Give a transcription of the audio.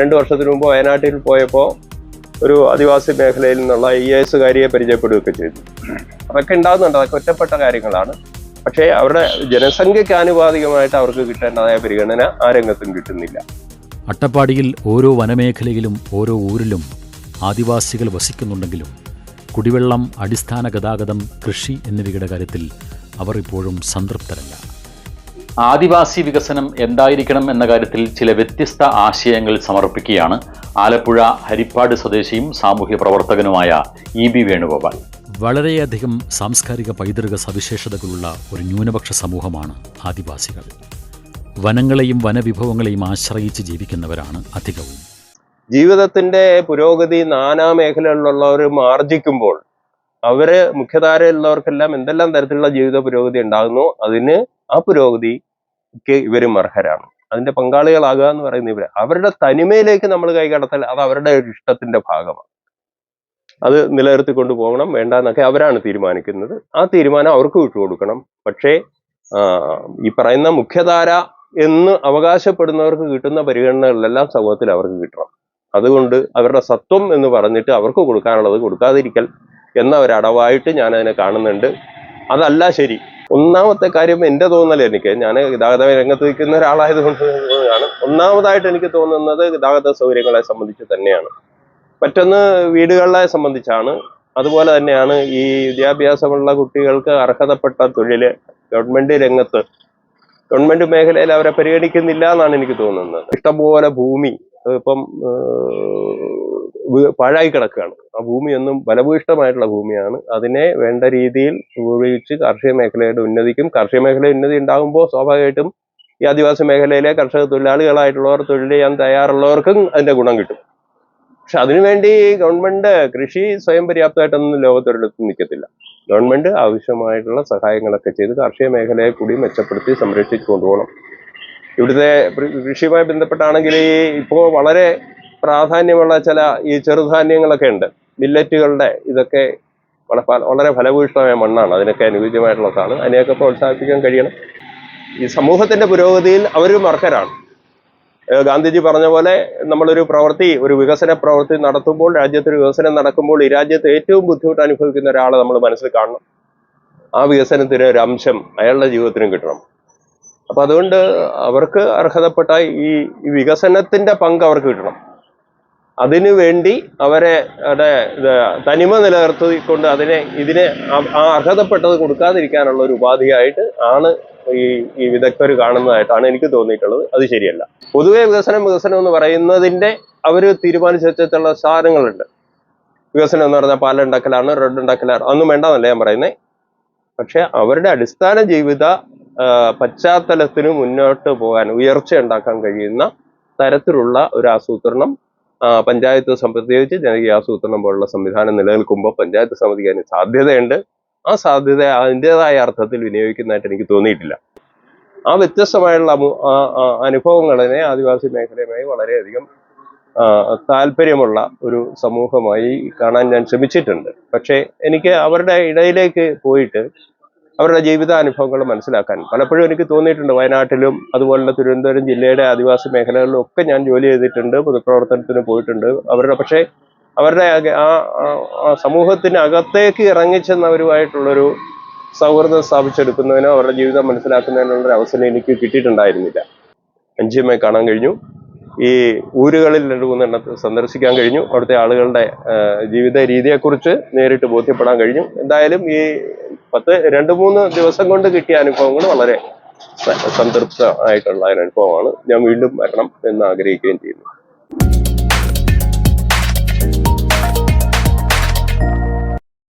രണ്ട് വർഷത്തിന് മുമ്പ് വയനാട്ടിൽ പോയപ്പോൾ ഒരു ആദിവാസി മേഖലയിൽ നിന്നുള്ള ഐ എ എസുകാരിയെ പരിചയപ്പെടുകയൊക്കെ ചെയ്തു. അതൊക്കെ ഉണ്ടാകുന്നുണ്ട്. അതൊക്കെ ഒറ്റപ്പെട്ട കാര്യങ്ങളാണ്. പക്ഷേ അവരുടെ ജനസംഖ്യയ്ക്ക് ആനുപാതികമായിട്ട് അവർക്ക് കിട്ടേണ്ടതായ പരിഗണന ആ രംഗത്തും കിട്ടുന്നില്ല. അട്ടപ്പാടിയിൽ ഓരോ വനമേഖലയിലും ഓരോ ഊരിലും ആദിവാസികൾ വസിക്കുന്നുണ്ടെങ്കിലും കുടിവെള്ളം അടിസ്ഥാന ഗതാഗതം കൃഷി എന്നിവയുടെ കാര്യത്തിൽ അവർ ഇപ്പോഴും സംതൃപ്തരല്ല. ആദിവാസി വികസനം എന്തായിരിക്കണം എന്ന കാര്യത്തിൽ ചില വ്യത്യസ്ത ആശയങ്ങൾ സമർപ്പിക്കുകയാണ്. ആലപ്പുഴ ഹരിപ്പാട് സ്വദേശിയും സാമൂഹ്യ പ്രവർത്തകനുമായ ഇ ബി വേണുഗോപാൽ. വളരെയധികം സാംസ്കാരിക പൈതൃക സവിശേഷതകളുള്ള ഒരു ന്യൂനപക്ഷ സമൂഹമാണ് ആദിവാസികൾ. വനങ്ങളെയും വനവിഭവങ്ങളെയും ആശ്രയിച്ച് ജീവിക്കുന്നവരാണ് അധികവും. ജീവിതത്തിന്റെ പുരോഗതി നാനാ മേഖലകളിലുള്ളവർ മാർജിക്കുമ്പോൾ അവർ മുഖ്യധാരയിലുള്ളവർക്കെല്ലാം എന്തെല്ലാം തരത്തിലുള്ള ജീവിത പുരോഗതി ഉണ്ടാകുന്നു അതിന് ആ പുരോഗതിക്ക് ഇവരും അർഹരാണ്. അതിന്റെ പങ്കാളികളാകുക എന്ന് പറയുന്ന ഇവർ അവരുടെ തനിമയിലേക്ക് നമ്മൾ കൈകടത്തൽ അത് അവരുടെ ഒരു ഇഷ്ടത്തിന്റെ ഭാഗമാണ്. അത് നിലനിർത്തിക്കൊണ്ട് പോകണം വേണ്ട എന്നൊക്കെ അവരാണ് തീരുമാനിക്കുന്നത്. ആ തീരുമാനം അവർക്ക് വിട്ടുകൊടുക്കണം പക്ഷേ ഈ പറയുന്ന മുഖ്യധാര എന്ന് അവകാശപ്പെടുന്നവർക്ക് കിട്ടുന്ന പരിഗണനകളിലെല്ലാം സമൂഹത്തിൽ അവർക്ക് കിട്ടണം. അതുകൊണ്ട് അവരുടെ സത്വം എന്ന് പറഞ്ഞിട്ട് അവർക്ക് കൊടുക്കാനുള്ളത് കൊടുക്കാതിരിക്കൽ എന്ന ഒരു അടവായിട്ട് ഞാൻ കാണുന്നുണ്ട്. അതല്ല ശരി. ഒന്നാമത്തെ കാര്യം എന്റെ തോന്നൽ എനിക്ക് ഞാൻ ഗതാഗത രംഗത്ത് നിൽക്കുന്ന ഒരാളായതുകൊണ്ട് ആണ് ഒന്നാമതായിട്ട് എനിക്ക് തോന്നുന്നത് ഗതാഗത സൗകര്യങ്ങളെ സംബന്ധിച്ച് തന്നെയാണ്. മറ്റൊന്ന് വീടുകളെ സംബന്ധിച്ചാണ്. അതുപോലെ തന്നെയാണ് ഈ വിദ്യാഭ്യാസമുള്ള കുട്ടികൾക്ക് അർഹതപ്പെട്ട തൊഴിൽ ഗവൺമെന്റ് രംഗത്ത്. ഗവൺമെന്റ് മേഖലയിൽ അവരെ പരിഗണിക്കുന്നില്ല എന്നാണ് എനിക്ക് തോന്നുന്നത്. ഇഷ്ടംപോലെ ഭൂമി ഇപ്പം പാഴായി കിടക്കുകയാണ്. ആ ഭൂമിയൊന്നും ഫലഭൂയിഷ്ടമായിട്ടുള്ള ഭൂമിയാണ്. അതിനെ വേണ്ട രീതിയിൽ ഉപയോഗിച്ച് കാർഷിക മേഖലയുടെ ഉന്നതിക്കും കാർഷിക മേഖലയുടെ ഉന്നതി ഉണ്ടാകുമ്പോൾ സ്വാഭാവികമായിട്ടും ഈ ആദിവാസി മേഖലയിലെ കർഷക തൊഴിലാളികളായിട്ടുള്ളവർ തൊഴിൽ ചെയ്യാൻ തയ്യാറുള്ളവർക്കും അതിന്റെ ഗുണം കിട്ടും. പക്ഷെ അതിനുവേണ്ടി ഗവൺമെന്റ് കൃഷി സ്വയം പര്യാപ്തമായിട്ടൊന്നും ലോകത്തൊരിടത്തും നിൽക്കത്തില്ല. ഗവൺമെന്റ് ആവശ്യമായിട്ടുള്ള സഹായങ്ങളൊക്കെ ചെയ്ത് കാർഷിക മേഖലയെ കൂടി മെച്ചപ്പെടുത്തി സംരക്ഷിച്ചു കൊണ്ടുപോകണം ഇവിടുത്തെ കൃഷിയുമായി ബന്ധപ്പെട്ടാണെങ്കിൽ ഇപ്പോ ഇപ്പോൾ വളരെ പ്രാധാന്യമുള്ള ചില ഈ ചെറുധാന്യങ്ങളൊക്കെ ഉണ്ട്. മില്ലറ്റുകളുടെ ഇതൊക്കെ വളരെ ഫല- വളരെ ഫലഭൂയിഷ്ടമായ മണ്ണാണ്. അതിനൊക്കെ അനുയോജ്യമായിട്ടുള്ളതാണ്. അതിനെയൊക്കെ പ്രോത്സാഹിപ്പിക്കാൻ കഴിയണം. ഈ സമൂഹത്തിന്റെ പുരോഗതിയിൽ അവരും അർഹരാണ്. ഗാന്ധിജി പറഞ്ഞ പോലെ നമ്മളൊരു പ്രവൃത്തി ഒരു വികസന പ്രവൃത്തി നടത്തുമ്പോൾ രാജ്യത്തൊരു വികസനം നടക്കുമ്പോൾ ഈ രാജ്യത്ത് ഏറ്റവും ബുദ്ധിമുട്ട് അനുഭവിക്കുന്ന ഒരാളെ നമ്മൾ മനസ്സിൽ കാണണം. ആ വികസനത്തിന് ഒരു അംശം അയാളുടെ ജീവിതത്തിനും കിട്ടണം. അപ്പൊ അതുകൊണ്ട് അവർക്ക് അർഹതപ്പെട്ട ഈ വികസനത്തിന്റെ പങ്ക് അവർക്ക് കിട്ടണം. അതിനു വേണ്ടി അവരെ തനിമ നിലനിർത്തിക്കൊണ്ട് അതിനെ ഇതിനെ ആ- അർഹതപ്പെട്ടത് കൊടുക്കാതിരിക്കാനുള്ള ഒരു ഉപാധിയായിട്ട് ആണ് ഈ ഈ വിദഗ്ധർ കാണുന്നതായിട്ടാണ് എനിക്ക് തോന്നിയിട്ടുള്ളത്. അത് ശരിയല്ല. പൊതുവെ വികസനം വികസനം എന്ന് പറയുന്നതിന്റെ അവർ തീരുമാനിച്ചു വെച്ചിട്ടുള്ള സാധനങ്ങളുണ്ട്. വികസനം എന്ന് പറഞ്ഞാൽ പാലുണ്ടാക്കലാണ് റെഡ് ഉണ്ടാക്കലാണ് അതൊന്നും വേണ്ടെന്നല്ല ഞാൻ പറയുന്നത് പക്ഷെ അവരുടെ അടിസ്ഥാന ജീവിത പശ്ചാത്തലത്തിന് മുന്നോട്ട് പോകാൻ ഉയർച്ച ഉണ്ടാക്കാൻ കഴിയുന്ന തരത്തിലുള്ള ഒരു ആസൂത്രണം പഞ്ചായത്ത് പ്രത്യേകിച്ച് ജനകീയ ആസൂത്രണം പോലുള്ള സംവിധാനം നിലനിൽക്കുമ്പോൾ പഞ്ചായത്ത് സമിതിക്ക് അതിന് സാധ്യതയുണ്ട്. ആ സാധ്യത അതിന്റെതായ അർത്ഥത്തിൽ വിനിയോഗിക്കുന്നതായിട്ട് എനിക്ക് തോന്നിയിട്ടില്ല. ആ വ്യത്യസ്തമായുള്ള അനുഭവങ്ങളെ ആദിവാസി മേഖലയുമായി വളരെയധികം താല്പര്യമുള്ള ഒരു സമൂഹമായി കാണാൻ ഞാൻ ശ്രമിച്ചിട്ടുണ്ട്. പക്ഷേ എനിക്ക് അവരുടെ ഇടയിലേക്ക് പോയിട്ട് അവരുടെ ജീവിതാനുഭവങ്ങൾ മനസ്സിലാക്കാൻ. പലപ്പോഴും എനിക്ക് തോന്നിയിട്ടുണ്ട് വയനാട്ടിലും അതുപോലെ തിരുവനന്തപുരം ജില്ലയുടെ ആദിവാസി മേഖലകളിലും ഒക്കെ ഞാൻ ജോലി ചെയ്തിട്ടുണ്ട് പൊതുപ്രവർത്തനത്തിന് പോയിട്ടുണ്ട്. അവരുടെ പക്ഷേ അവരുടെ ആ ആ- ആ സമൂഹത്തിന് അകത്തേക്ക് ഇറങ്ങിച്ചെന്നവരുമായിട്ടുള്ളൊരു സൗഹൃദം സ്ഥാപിച്ചെടുക്കുന്നതിനോ അവരുടെ ജീവിതം മനസ്സിലാക്കുന്നതിനുള്ള ഒരു അവസരം എനിക്ക് കിട്ടിയിട്ടുണ്ടായിരുന്നില്ല. അഞ്ചിയമ്മയെ കാണാൻ കഴിഞ്ഞു. ഈ ഊരുകളിൽ രണ്ട് മൂന്നെണ്ണത്ത് സന്ദർശിക്കാൻ കഴിഞ്ഞു. അവിടുത്തെ ആളുകളുടെ ജീവിത രീതിയെക്കുറിച്ച് നേരിട്ട് ബോധ്യപ്പെടാൻ കഴിഞ്ഞു. എന്തായാലും ഈ പത്ത് രണ്ട് മൂന്ന് ദിവസം കൊണ്ട് കിട്ടിയ അനുഭവങ്ങൾ വളരെ സംതൃപ്തമായിട്ടുള്ള അനുഭവമാണ്. ഞാൻ വീണ്ടും വരണം എന്ന് ആഗ്രഹിക്കുകയും ചെയ്യുന്നു.